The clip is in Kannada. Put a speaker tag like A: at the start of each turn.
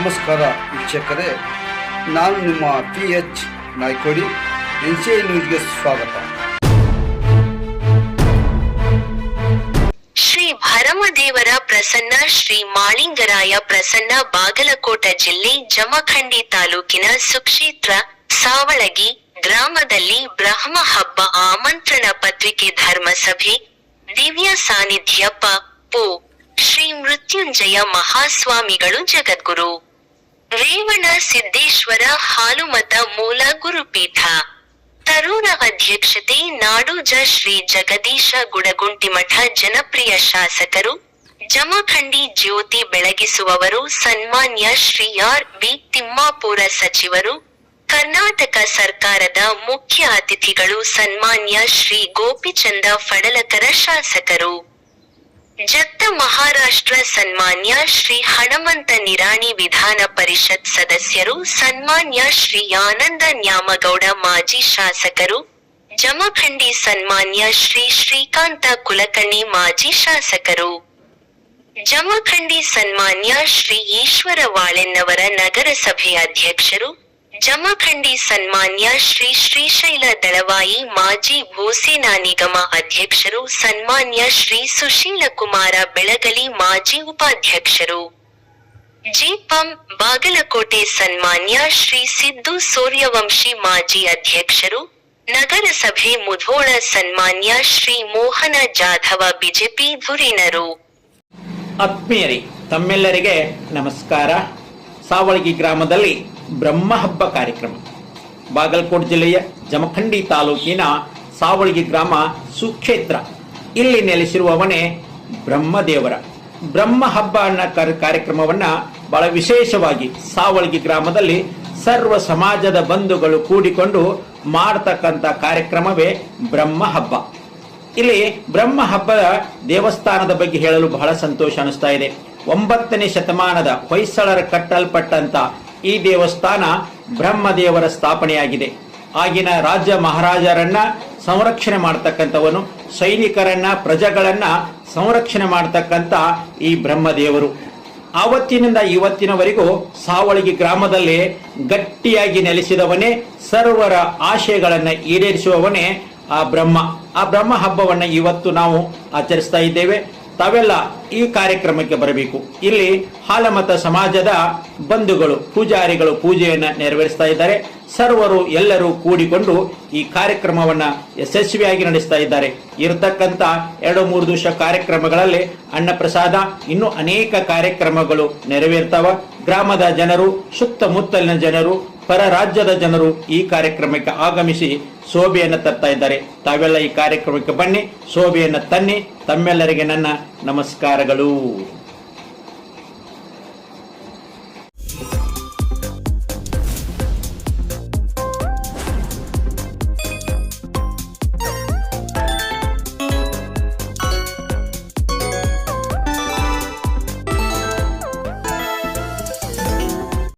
A: ನಮಸ್ಕಾರ ವೀಕ್ಷಕರೇ, ನಾನು ನಿಮ್ಮ P H Naikodi, N C I ನ್ಯೂಸ್ಗೆ ಸ್ವಾಗತ.
B: ಶ್ರೀ ಭರಮದೇವರ ಪ್ರಸನ್ನ, ಶ್ರೀ ಮಾಳಿಂಗರಾಯ ಪ್ರಸನ್ನ, ಬಾಗಲಕೋಟ ಜಿಲ್ಲೆ ಜಮಖಂಡಿ ತಾಲೂಕಿನ ಸುಕ್ಷೇತ್ರ, ಸಾವಳಗಿ ಗ್ರಾಮದಲ್ಲಿ ಬ್ರಹ್ಮ ಹಬ್ಬ ಆಮಂತ್ರಣ ಪತ್ರಿಕೆ ಧರ್ಮಸಭೆ, ದಿವ್ಯ ಸಾನ್ನಿಧ್ಯ ಶ್ರೀ ಮೃತ್ಯುಂಜಯ ಮಹಾಸ್ವಾಮಿಗಳು ಜಗದ್ಗುರು. ರೇವಣ, ಸಿದ್ದೇಶ್ವರ, ಹಾಲುಮತ ಮೂಲ ಗುರುಪೀಠ ತರೂರ ಅಧ್ಯಕ್ಷತೆ, ನಾಡೋಜ ಶ್ರೀ ಜಗದೀಶ ಗುಡಗುಂಟಿಮಠ ಜನಪ್ರಿಯ ಶಾಸಕರು. ಜಮಖಂಡಿ ಜ್ಯೋತಿ ಬೆಳಗಿಸುವವರು, ಸನ್ಮಾನ್ಯ ಶ್ರೀ ಆರ್ ಬಿ ತಿಮ್ಮಾಪುರ ಸಚಿವರು. ಕರ್ನಾಟಕ ಸರ್ಕಾರದ ಮುಖ್ಯ ಅತಿಥಿಗಳು ಸನ್ಮಾನ್ಯ ಶ್ರೀ ಗೋಪಿಚಂದ ಫಡಲಕರ ಶಾಸಕರು. ಜತ್ತ ಮಹಾರಾಷ್ಟ್ರ ಸನ್ಮಾನ್ಯ ಶ್ರೀ ಹಣಮಂತ ನಿರಾಣಿ ವಿಧಾನ ಪರಿಷತ್ ಸದಸ್ಯರು, ಸನ್ಮಾನ್ಯ ಶ್ರೀ ಆನಂದ ನ್ಯಾಮಗೌಡ ಮಾಜಿ ಶಾಸಕರು, ಜಮಖಂಡಿ ಸನ್ಮಾನ್ಯ ಶ್ರೀ ಶ್ರೀಕಾಂತ ಕುಲಕರ್ಣಿ ಮಾಜಿ ಶಾಸಕರು. ಜಮಖಂಡಿ ಸನ್ಮಾನ್ಯ ಶ್ರೀ ಈಶ್ವರ ವಾಳೆನ್ನವರ ನಗರಸಭೆ ಅಧ್ಯಕ್ಷರು ಜಮಖಂಡಿ ಸನ್ಮಾನ್ಯ ಶ್ರೀ ಶ್ರೀಶೈಲ ದಳವಾಯಿ ಮಾಜಿ ಭೂಸೇನಾ ನಿಗಮ ಅಧ್ಯಕ್ಷರು, ಸನ್ಮಾನ್ಯ ಶ್ರೀ ಸುಶೀಲ ಕುಮಾರ ಬೆಳಗಲಿ ಮಾಜಿ ಉಪಾಧ್ಯಕ್ಷರು. ಜಿಪಂ ಬಾಗಲಕೋಟೆ ಸನ್ಮಾನ್ಯ ಶ್ರೀ ಸಿದ್ದು ಸೂರ್ಯವಂಶಿ ಮಾಜಿ ಅಧ್ಯಕ್ಷರು, ನಗರಸಭೆ ಮುಧೋಳ ಸನ್ಮಾನ್ಯ ಶ್ರೀ ಮೋಹನ ಜಾಧವ ಬಿಜೆಪಿ ಧುರೀಣರು.
C: ಆತ್ಮೀಯರಿ, ತಮ್ಮೆಲ್ಲರಿಗೆ ನಮಸ್ಕಾರ. ಸಾವಳಗಿ ಗ್ರಾಮದಲ್ಲಿ ಬ್ರಹ್ಮ ಹಬ್ಬ ಕಾರ್ಯಕ್ರಮ. ಬಾಗಲಕೋಟೆ ಜಿಲ್ಲೆಯ ಜಮಖಂಡಿ ತಾಲೂಕಿನ ಸಾವಳಗಿ ಗ್ರಾಮ ಸುಕ್ಷೇತ್ರ. ಇಲ್ಲಿ ನೆಲೆಸಿರುವವನೇ ಬ್ರಹ್ಮದೇವರ. ಬ್ರಹ್ಮ ಹಬ್ಬ ಅನ್ನೋ ಕಾರ್ಯ ಕಾರ್ಯಕ್ರಮವನ್ನ ಬಹಳ ವಿಶೇಷವಾಗಿ ಸಾವಳಗಿ ಗ್ರಾಮದಲ್ಲಿ ಸರ್ವ ಸಮಾಜದ ಬಂಧುಗಳು ಕೂಡಿಕೊಂಡು ಮಾಡತಕ್ಕಂಥ ಕಾರ್ಯಕ್ರಮವೇ ಬ್ರಹ್ಮ ಹಬ್ಬ. ಇಲ್ಲಿ ಬ್ರಹ್ಮ ಹಬ್ಬದ ದೇವಸ್ಥಾನದ ಬಗ್ಗೆ ಹೇಳಲು ಬಹಳ ಸಂತೋಷ ಅನಿಸ್ತಾ ಇದೆ. ಒಂಬತ್ತನೇ ಶತಮಾನದ ಹೊಯ್ಸಳರ ಕಟ್ಟಲ್ಪಟ್ಟಂತ ಈ ದೇವಸ್ಥಾನ ಬ್ರಹ್ಮದೇವರ ಸ್ಥಾಪನೆಯಾಗಿದೆ. ಆಗಿನ ರಾಜ್ಯ ಮಹಾರಾಜರನ್ನ ಸಂರಕ್ಷಣೆ ಮಾಡ್ತಕ್ಕಂಥವನು, ಸೈನಿಕರನ್ನ, ಪ್ರಜೆಗಳನ್ನ ಸಂರಕ್ಷಣೆ ಮಾಡ್ತಕ್ಕಂಥ ಈ ಬ್ರಹ್ಮದೇವರು. ಆವತ್ತಿನಿಂದ ಇವತ್ತಿನವರೆಗೂ ಸಾವಳಗಿ ಗ್ರಾಮದಲ್ಲಿ ಗಟ್ಟಿಯಾಗಿ ನೆಲೆಸಿದವನೇ, ಸರ್ವರ ಆಶಯಗಳನ್ನು ಈಡೇರಿಸುವವನೇ ಆ ಬ್ರಹ್ಮ. ಆ ಬ್ರಹ್ಮ ಹಬ್ಬವನ್ನ ಇವತ್ತು ನಾವು ಆಚರಿಸ್ತಾ ಇದ್ದೇವೆ. ತಾವೆಲ್ಲ ಈ ಕಾರ್ಯಕ್ರಮಕ್ಕೆ ಬರಬೇಕು. ಇಲ್ಲಿ ಹಾಲಮತ ಸಮಾಜದ ಬಂಧುಗಳು, ಪೂಜಾರಿಗಳು ಪೂಜೆಯನ್ನು ನೆರವೇರಿಸ್ತಾ ಇದ್ದಾರೆ. ಸರ್ವರು ಎಲ್ಲರೂ ಕೂಡಿಕೊಂಡು ಈ ಕಾರ್ಯಕ್ರಮವನ್ನ ಯಶಸ್ವಿಯಾಗಿ ನಡೆಸ್ತಾ ಇದ್ದಾರೆ. ಇರತಕ್ಕಂಥ ಎರಡು ಮೂರು ದಿವಸ ಕಾರ್ಯಕ್ರಮಗಳಲ್ಲಿ ಅನ್ನಪ್ರಸಾದ, ಇನ್ನೂ ಅನೇಕ ಕಾರ್ಯಕ್ರಮಗಳು ನೆರವೇರ್ತಾವ. ಗ್ರಾಮದ ಜನರು, ಸುತ್ತಮುತ್ತಲಿನ ಜನರು ಪರ ರಾಜ್ಯದ ಜನರು ಈ ಕಾರ್ಯಕ್ರಮಕ್ಕೆ ಆಗಮಿಸಿ ಶೋಭೆಯನ್ನು ತರ್ತಾ ಇದ್ದಾರೆ. ತಾವೆಲ್ಲ ಈ ಕಾರ್ಯಕ್ರಮಕ್ಕೆ ಬನ್ನಿ, ಶೋಭೆಯನ್ನು ತನ್ನಿ. ತಮ್ಮೆಲ್ಲರಿಗೆ ನನ್ನ ನಮಸ್ಕಾರಗಳು.